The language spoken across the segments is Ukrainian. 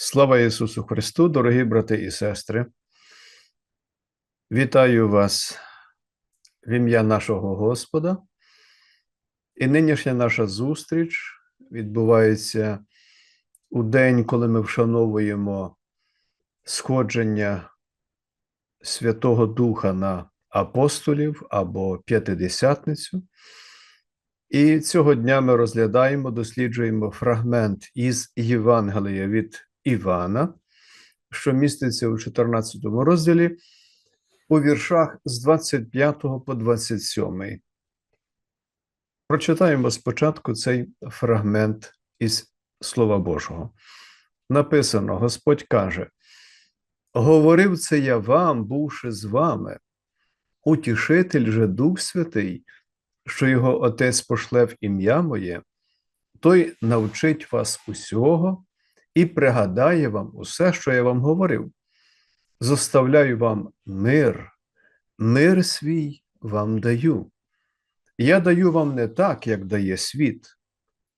Слава Ісусу Христу, дорогі брати і сестри. Вітаю вас в ім'я нашого Господа. І нинішня наша зустріч відбувається у день, коли ми вшановуємо сходження Святого Духа на апостолів або п'ятидесятницю. І цього дня ми розглядаємо, досліджуємо фрагмент із Євангелія від Івана, що міститься у 14 розділі, у віршах з 25 по 27. Прочитаємо спочатку цей фрагмент із Слова Божого. Написано: Господь каже: Говорив це я вам, бувши з вами, утішитель же Дух Святий, що його Отець пошле в ім'я моє, той навчить вас усього і пригадає вам усе, що я вам говорив. Зоставляю вам мир, мир свій вам даю. Я даю вам не так, як дає світ.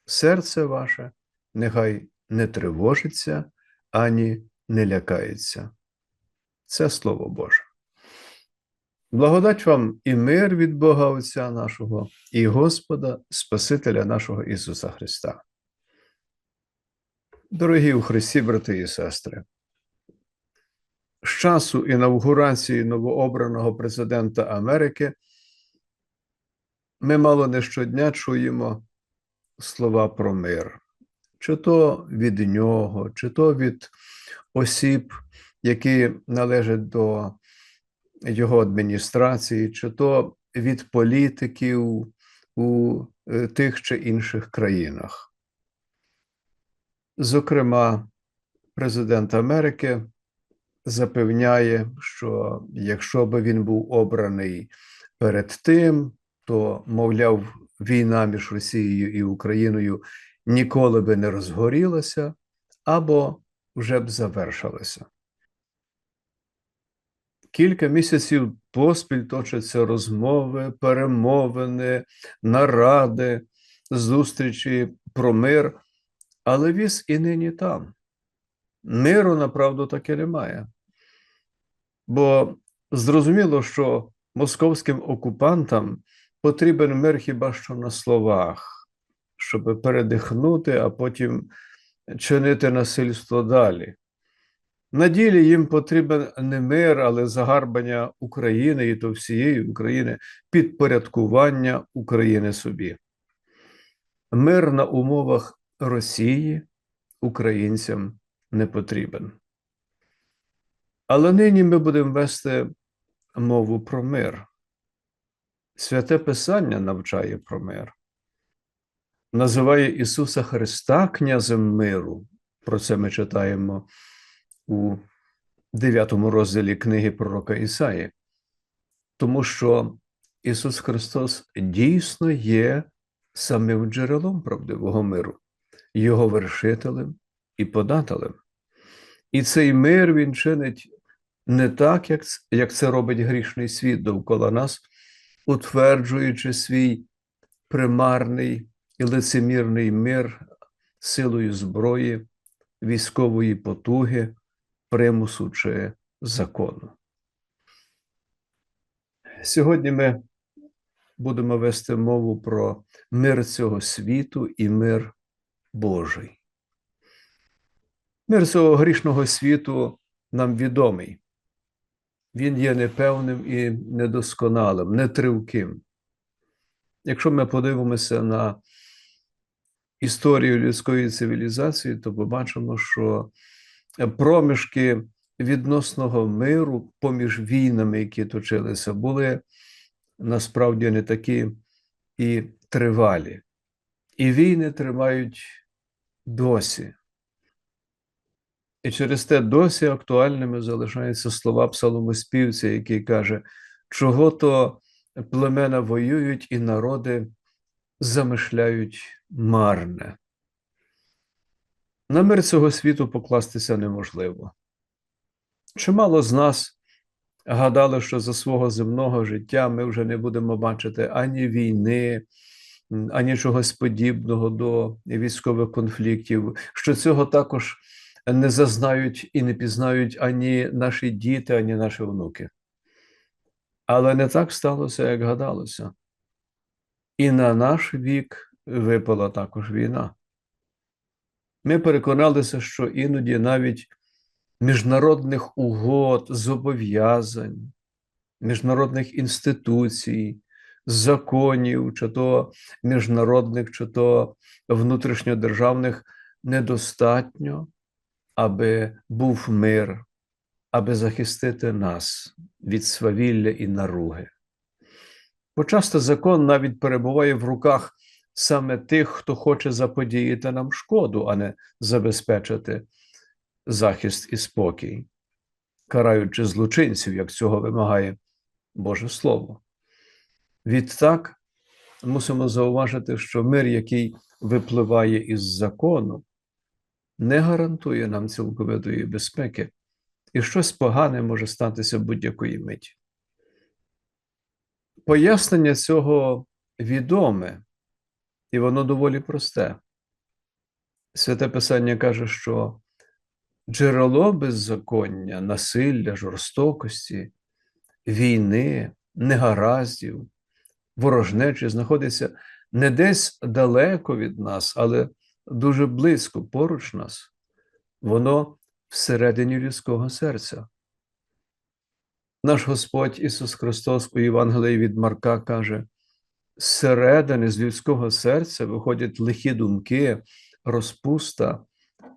Серце ваше нехай не тривожиться ані не лякається. Це Слово Боже. Благодать вам і мир від Бога Отця нашого, і Господа, Спасителя нашого Ісуса Христа. Дорогі у Христі, брати і сестри, з часу інавгурації новообраного президента Америки ми мало не щодня чуємо слова про мир, чи то від нього, чи то від осіб, які належать до його адміністрації, чи то від політиків у тих чи інших країнах. Зокрема, президент Америки запевняє, що якщо би він був обраний перед тим, то, мовляв, війна між Росією і Україною ніколи би не розгорілася або вже б завершилася. Кілька місяців поспіль точаться розмови, перемовини, наради, зустрічі про мир, але віз і нині там. Миру, направду, таки немає. Бо зрозуміло, що московським окупантам потрібен мир хіба що на словах, щоб передихнути, а потім чинити насильство далі. На ділі їм потрібен не мир, але загарбання України і то всієї України, підпорядкування України собі. Мир на умовах Росії українцям не потрібен. Але нині ми будемо вести мову про мир. Святе Писання навчає про мир, називає Ісуса Христа князем миру. Про це ми читаємо у 9 розділі книги пророка Ісаї, тому що Ісус Христос дійсно є самим джерелом правдивого миру, Його вершителем і подателем. І цей мир Він чинить не так, як, як це робить грішний світ довкола нас, утверджуючи свій примарний і лицемірний мир силою зброї, військової потуги, примусу чи закону. Сьогодні ми будемо вести мову про мир цього світу і мир Божий. Мир цього грішного світу нам відомий. Він є непевним і недосконалим, нетривким. Якщо ми подивимося на історію людської цивілізації, то побачимо, що проміжки відносного миру поміж війнами, які точилися, були насправді не такі і тривалі. І війни тривають досі. І через те досі актуальними залишаються слова псаломоспівця, який каже, чого то племена воюють і народи замишляють марне. На мир цього світу покластися неможливо. Чимало з нас гадали, що за свого земного життя ми вже не будемо бачити ані війни, ані чогось подібного до військових конфліктів, що цього також не зазнають і не пізнають ані наші діти, ані наші внуки. Але не так сталося, як гадалося. І на наш вік випала також війна. Ми переконалися, що іноді навіть міжнародних угод, зобов'язань, міжнародних інституцій, законів, чи то міжнародних, чи то внутрішньодержавних недостатньо, аби був мир, аби захистити нас від свавілля і наруги. Бо часто закон навіть перебуває в руках саме тих, хто хоче заподіяти нам шкоду, а не забезпечити захист і спокій, караючи злочинців, як цього вимагає Боже Слово. Відтак мусимо зауважити, що мир, який випливає із закону, не гарантує нам цілковитої безпеки, і щось погане може статися будь-якої миті. Пояснення цього відоме, і воно доволі просте. Святе Писання каже, що джерело беззаконня, насилля, жорстокості, війни, негараздів, ворожнечі знаходиться не десь далеко від нас, але дуже близько поруч нас. Воно всередині людського серця. Наш Господь Ісус Христос у Євангелії від Марка каже: зсередини з людського серця виходять лихі думки, розпуста,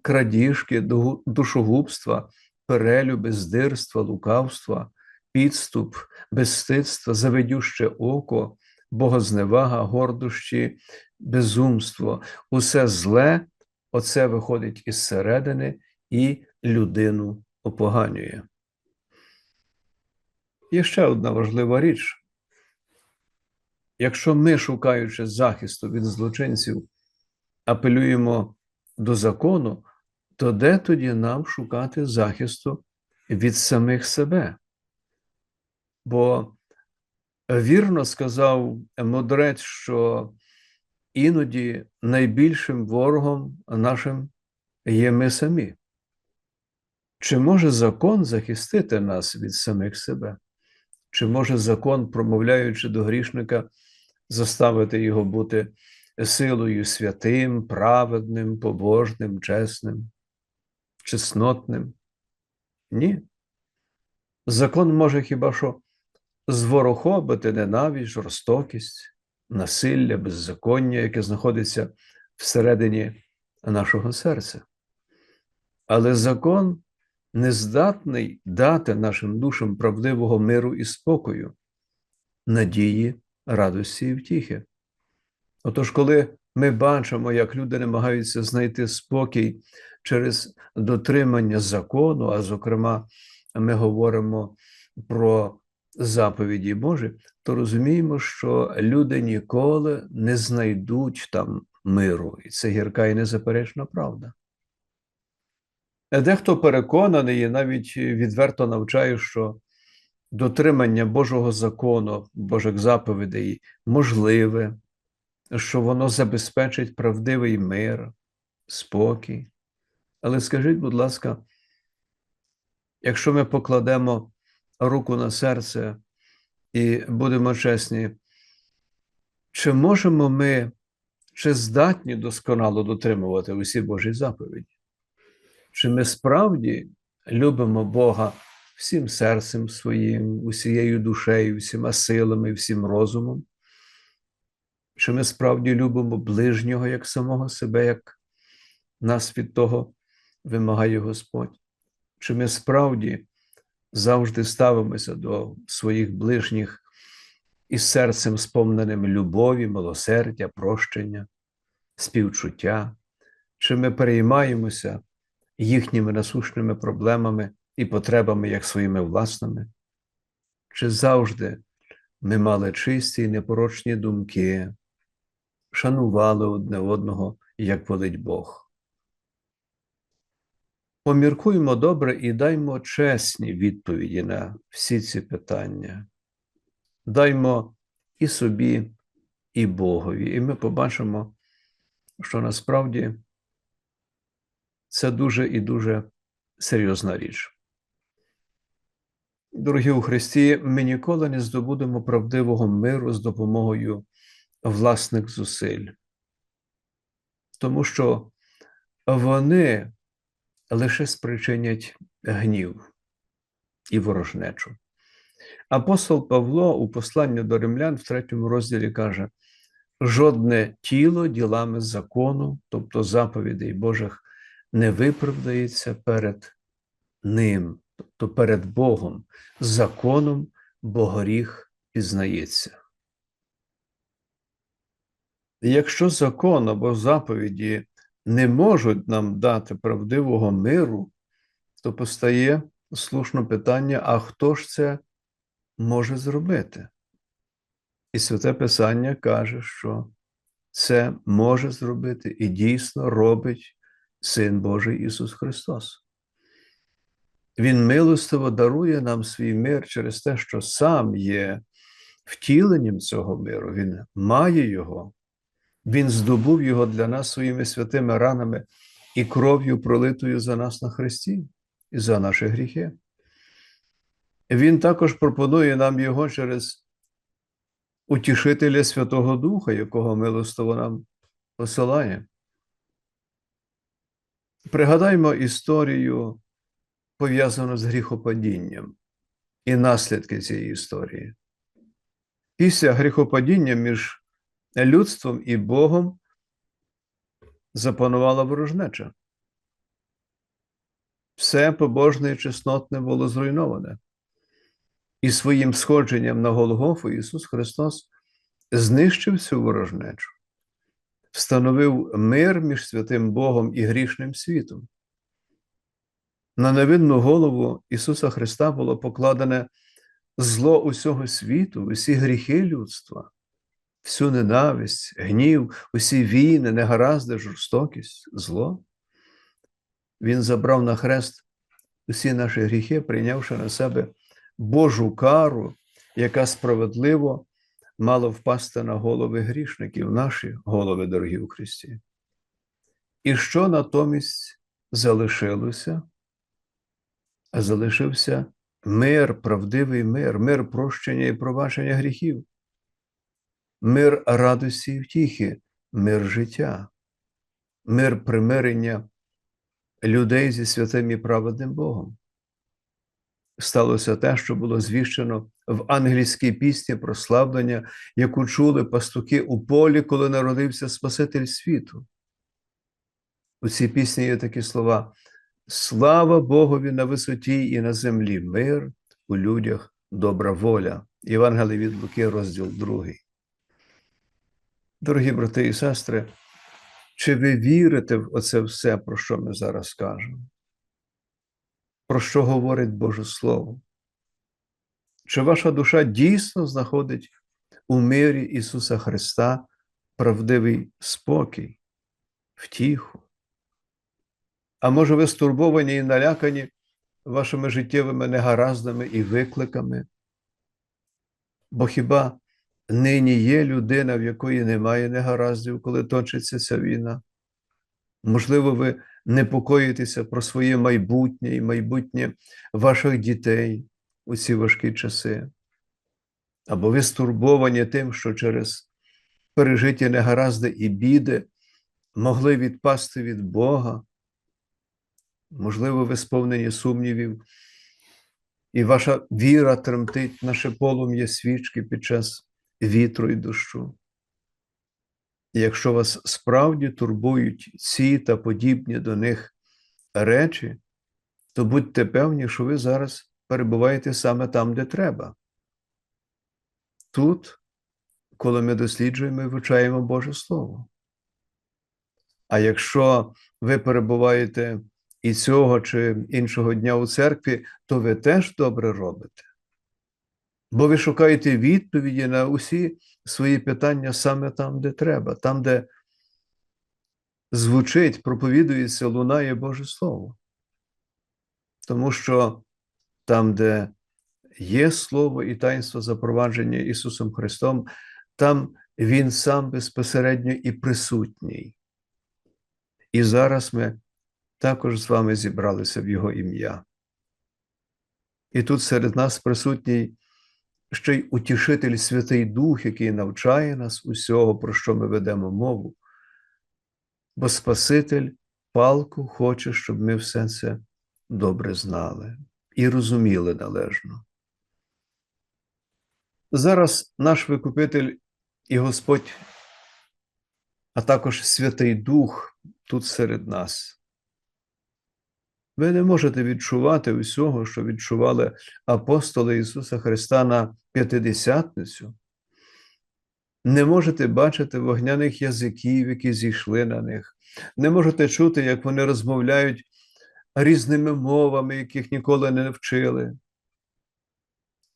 крадіжки, душогубства, перелюби, здирства, лукавства, підступ, безстидство, заведюще око, богозневага, гордощі, безумство. Усе зле, оце виходить із середини і людину опоганює. Є ще одна важлива річ. Якщо ми, шукаючи захисту від злочинців, апелюємо до закону, то де тоді нам шукати захисту від самих себе? Бо вірно сказав мудрець, що іноді найбільшим ворогом нашим є ми самі. Чи може закон захистити нас від самих себе? Чи може закон, промовляючи до грішника, заставити його бути силою святим, праведним, побожним, чесним, чеснотним? Ні. Закон може хіба що зворохобити ненависть, жорстокість, насилля, беззаконня, яке знаходиться всередині нашого серця. Але закон не здатний дати нашим душам правдивого миру і спокою, надії, радості і втіхи. Отож, коли ми бачимо, як люди намагаються знайти спокій через дотримання закону, а зокрема, ми говоримо про заповіді Божі, то розуміємо, що люди ніколи не знайдуть там миру, і це гірка і незаперечна правда. Дехто переконаний і навіть відверто навчає, що дотримання Божого закону, Божих заповідей можливе, що воно забезпечить правдивий мир, спокій. Але скажіть, будь ласка, якщо ми покладемо руку на серце і будемо чесні, чи можемо ми, чи здатні досконало дотримувати усі Божі заповіді? Чи ми справді любимо Бога всім серцем своїм, усією душею, всіма силами, всім розумом? Чи ми справді любимо ближнього як самого себе, як нас від того вимагає Господь? Чи ми справді завжди ставимося до своїх ближніх із серцем, сповненим любові, милосердя, прощення, співчуття? Чи ми переймаємося? їхніми насущними проблемами і потребами, як своїми власними? Чи завжди ми мали чисті і непорочні думки, шанували одне одного, як волить Бог? Поміркуймо добре і даймо чесні відповіді на всі ці питання. Даймо і собі, і Богові, і ми побачимо, що насправді це дуже і дуже серйозна річ. Дорогі у Христі, ми ніколи не здобудемо правдивого миру з допомогою власних зусиль, тому що вони лише спричинять гнів і ворожнечу. Апостол Павло у посланні до римлян в третьому розділі каже: жодне тіло ділами закону, тобто заповідей Божих, не виправдається перед Ним, тобто перед Богом, законом, бо гріх пізнається. Якщо закон або заповіді не можуть нам дати правдивого миру, то постає слушне питання: а хто ж це може зробити? І Святе Писання каже, що це може зробити і дійсно робить Син Божий Ісус Христос. Він милостиво дарує нам свій мир через те, що сам є втіленням цього миру, Він має його, Він здобув його для нас своїми святими ранами і кров'ю, пролитою за нас на Христі і за наші гріхи. Він також пропонує нам його через утішителя Святого Духа, якого милостиво нам посилає. Пригадаймо історію, пов'язану з гріхопадінням і наслідки цієї історії. Після гріхопадіння між людством і Богом запанувала ворожнеча. Все побожне і чеснотне було зруйноване. І своїм сходженням на Голгофу Ісус Христос знищив цю ворожнечу, встановив мир між святим Богом і грішним світом. На невинну голову Ісуса Христа було покладене зло усього світу, усі гріхи людства, всю ненависть, гнів, усі війни, негаразди, жорстокість, зло. Він забрав на хрест усі наші гріхи, прийнявши на себе Божу кару, яка справедливо мала впасти на голови грішників, наші голови, дорогі у Христі. І що натомість залишилося? А залишився мир, правдивий мир, мир прощення і пробачення гріхів, мир радості і втіхи, мир життя, мир примирення людей зі святим і праведним Богом. Сталося те, що було звіщено в ангельській пісні прославлення, яку чули пастуки у полі, коли народився Спаситель світу. У цій пісні є такі слова: Слава Богові на висоті і на землі, мир у людях, добра воля. Євангелій від Луки, розділ 2. Дорогі брати і сестри, чи ви вірите в оце все, про що ми зараз кажемо? Про що говорить Боже Слово? Чи ваша душа дійсно знаходить у мирі Ісуса Христа правдивий спокій, втіху? А може, ви стурбовані і налякані вашими життєвими негараздами і викликами? Бо хіба нині є людина, в якої немає негараздів, коли точиться ця війна? Можливо, ви непокоїтеся про своє майбутнє і майбутнє ваших дітей у ці важкі часи, або ви стурбовані тим, що через пережиті негаразди і біди могли відпасти від Бога. Можливо, ви сповнені сумнівів, і ваша віра тремтить наше полум'я свічки під час вітру і дощу. Якщо вас справді турбують ці та подібні до них речі, то будьте певні, що ви зараз перебуваєте саме там, де треба. Тут, коли ми досліджуємо і вивчаємо Боже Слово. А якщо ви перебуваєте і цього чи іншого дня у церкві, то ви теж добре робите. Бо ви шукаєте відповіді на усі свої питання саме там, де треба, там, де звучить, проповідується, лунає Боже Слово. Тому що там, де є Слово і таїнство запровадження Ісусом Христом, там Він сам безпосередньо і присутній. І зараз ми також з вами зібралися в Його ім'я. І тут серед нас присутній ще й утішитель Святий Дух, який навчає нас усього, про що ми ведемо мову, бо Спаситель палку хоче, щоб ми все це добре знали і розуміли належно. Зараз наш Викупитель і Господь, а також Святий Дух тут серед нас. Ви не можете відчувати усього, що відчували апостоли Ісуса Христа на п'ятидесятницю. Не можете бачити вогняних язиків, які зійшли на них. Не можете чути, як вони розмовляють різними мовами, яких ніколи не вчили.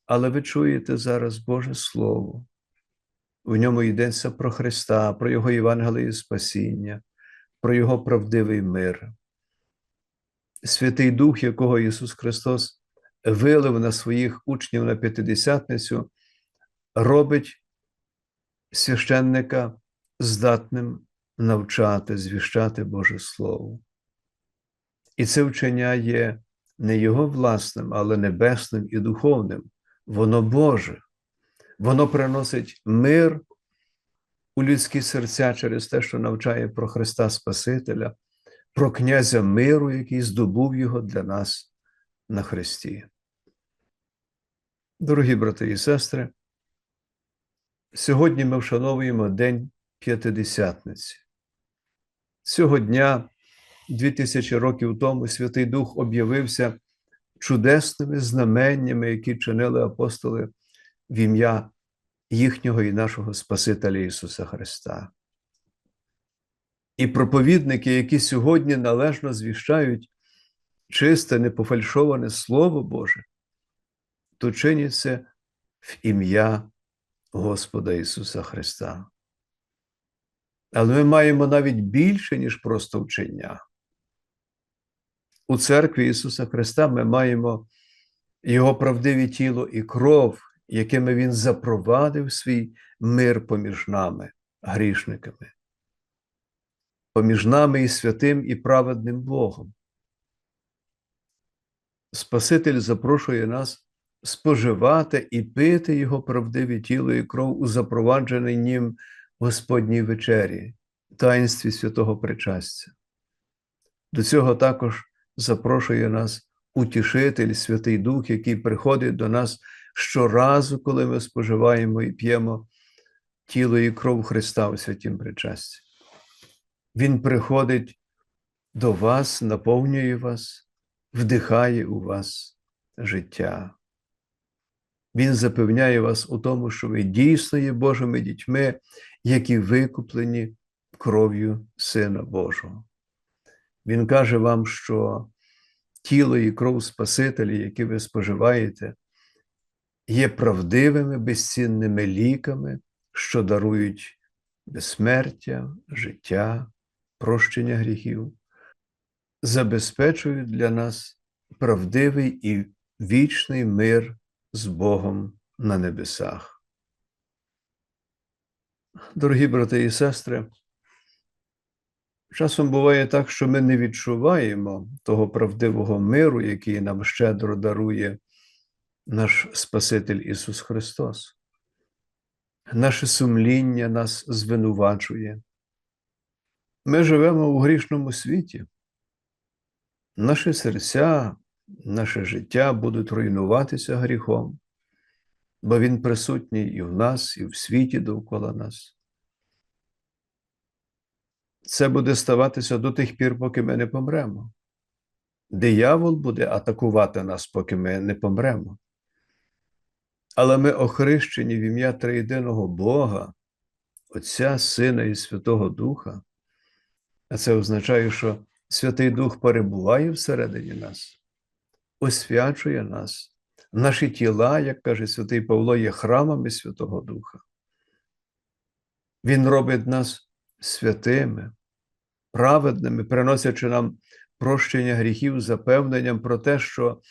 Але ви чуєте зараз Боже Слово. В ньому йдеться про Христа, про Його Євангеліє Спасіння, про Його правдивий мир. Святий Дух, якого Ісус Христос вилив на своїх учнів на п'ятидесятницю, робить священника здатним навчати, звіщати Боже Слово. І це вчення є не Його власним, але небесним і духовним. Воно Боже, воно приносить мир у людські серця через те, що навчає про Христа Спасителя, про князя миру, який здобув його для нас на Христі. Дорогі брати і сестри, сьогодні ми вшановуємо День П'ятидесятниці. Цього дня, дві тисячі років тому, Святий Дух об'явився чудесними знаменнями, які чинили апостоли в ім'я їхнього і нашого Спасителя Ісуса Христа. І проповідники, які сьогодні належно звіщають чисте, непофальшоване Слово Боже, то чинять це в ім'я Господа Ісуса Христа. Але ми маємо навіть більше, ніж просто вчення. У церкві Ісуса Христа ми маємо Його правдиве тіло і кров, якими Він запровадив свій мир поміж нами, грішниками, поміж нами і святим і праведним Богом. Спаситель запрошує нас споживати і пити Його правдиве тіло і кров у запровадженій ним Господній вечері, таїнстві святого причастя. До цього також запрошує нас утішитель, Святий Дух, який приходить до нас щоразу, коли ми споживаємо і п'ємо тіло і кров Христа у святім причасті. Він приходить до вас, наповнює вас, вдихає у вас життя. Він запевняє вас у тому, що ви дійсно є Божими дітьми, які викуплені кров'ю Сина Божого. Він каже вам, що тіло і кров Спасителя, які ви споживаєте, є правдивими безцінними ліками, що дарують безсмертя, життя, прощення гріхів, забезпечують для нас правдивий і вічний мир з Богом на небесах. Дорогі брати і сестри, часом буває так, що ми не відчуваємо того правдивого миру, який нам щедро дарує наш Спаситель Ісус Христос. Наше сумління нас звинувачує. Ми живемо у грішному світі. Наші серця, наше життя будуть руйнуватися гріхом, бо Він присутній і в нас, і в світі довкола нас. Це буде ставатися до тих пір, поки ми не помремо. Диявол буде атакувати нас, поки ми не помремо. Але ми охрещені в ім'я Триєдиного Бога, Отця, Сина і Святого Духа. А це означає, що Святий Дух перебуває всередині нас, освячує нас. Наші тіла, як каже святий Павло, є храмами Святого Духа. Він робить нас святими, праведними, приносячи нам прощення гріхів запевненням про те, що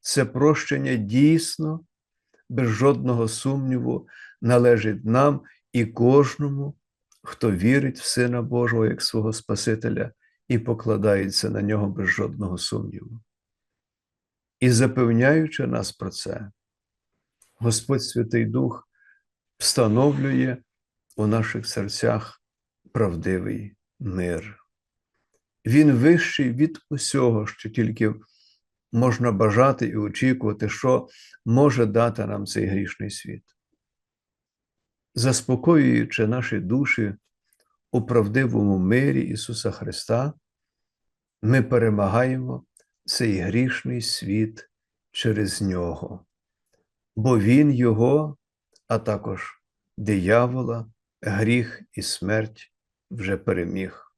це прощення дійсно, без жодного сумніву, належить нам і кожному, хто вірить в Сина Божого як свого Спасителя і покладаються на нього без жодного сумніву. І запевняючи нас про це, Господь Святий Дух встановлює у наших серцях правдивий мир. Він вищий від усього, що тільки можна бажати і очікувати, що може дати нам цей грішний світ. Заспокоюючи наші душі у правдивому мирі Ісуса Христа, ми перемагаємо цей грішний світ через Нього, бо Він Його, а також диявола, гріх і смерть вже переміг.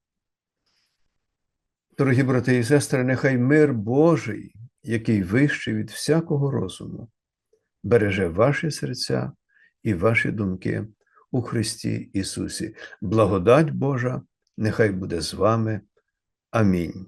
Дорогі брати і сестри, нехай мир Божий, який вищий від всякого розуму, береже ваші серця і ваші думки у Христі Ісусі. Благодать Божа, нехай буде з вами. Амінь.